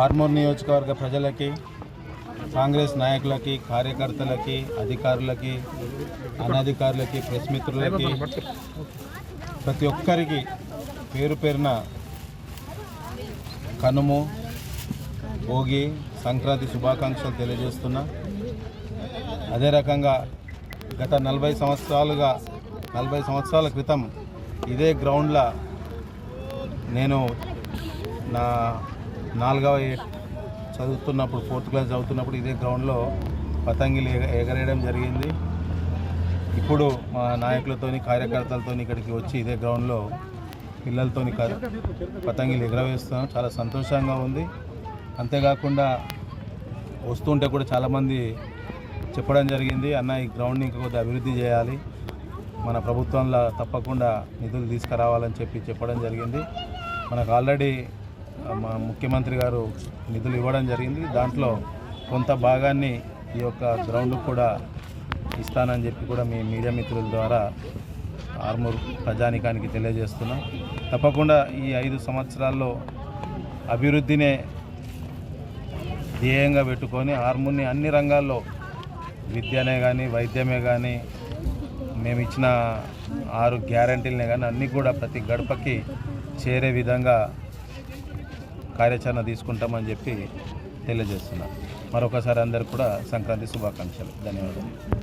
ఆర్మూర్ నియోజకవర్గ ప్రజలకి కాంగ్రెస్ నాయకులకి కార్యకర్తలకి అధికారులకి అనధికారులకి ప్రెస్ మిత్రులకి ప్రతి ఒక్కరికి పేరు పేరున కనుము భోగి సంక్రాంతి శుభాకాంక్షలు తెలియజేస్తున్నా. అదే రకంగా గత నలభై సంవత్సరాలుగా నలభై సంవత్సరాల క్రితం ఇదే గ్రౌండ్లో నేను నా నాలుగవ చదువుతున్నప్పుడు ఫోర్త్ క్లాస్ చదువుతున్నప్పుడు ఇదే గ్రౌండ్లో పతంగిలు ఎగ ఎగరేయడం జరిగింది. ఇప్పుడు మా నాయకులతోని కార్యకర్తలతోని ఇక్కడికి వచ్చి ఇదే గ్రౌండ్లో పిల్లలతోని పతంగిలు ఎగరవేస్తున్నాం. చాలా సంతోషంగా ఉంది. అంతేకాకుండా వస్తుంటే కూడా చాలామంది చెప్పడం జరిగింది అన్న ఈ గ్రౌండ్ని ఇంకొద్ది అభివృద్ధి చేయాలి. మన ప్రభుత్వంలో తప్పకుండా నిధులు తీసుకురావాలని చెప్పి చెప్పడం జరిగింది. మనకు ఆల్రెడీ మా ముఖ్యమంత్రి గారు నిధులు ఇవ్వడం జరిగింది. దాంట్లో కొంత భాగాన్ని ఈ యొక్క గ్రౌండ్ కూడా ఇస్తానని చెప్పి కూడా మీ మీడియా మిత్రుల ద్వారా ఆర్మూర్ ప్రజానికానికి తెలియజేస్తున్నాం. తప్పకుండా ఈ ఐదు సంవత్సరాల్లో అభివృద్ధినే ధ్యేయంగా పెట్టుకొని ఆర్మూర్ని అన్ని రంగాల్లో విద్యనే కానీ వైద్యమే కానీ మేము ఇచ్చిన ఆరు గ్యారంటీలనే కానీ అన్నీ కూడా ప్రతి గడపకి చేరే విధంగా కార్యాచరణ తీసుకుంటామని చెప్పి తెలియజేస్తున్నాం. మరొకసారి అందరికి కూడా సంక్రాంతి శుభాకాంక్షలు. ధన్యవాదాలు.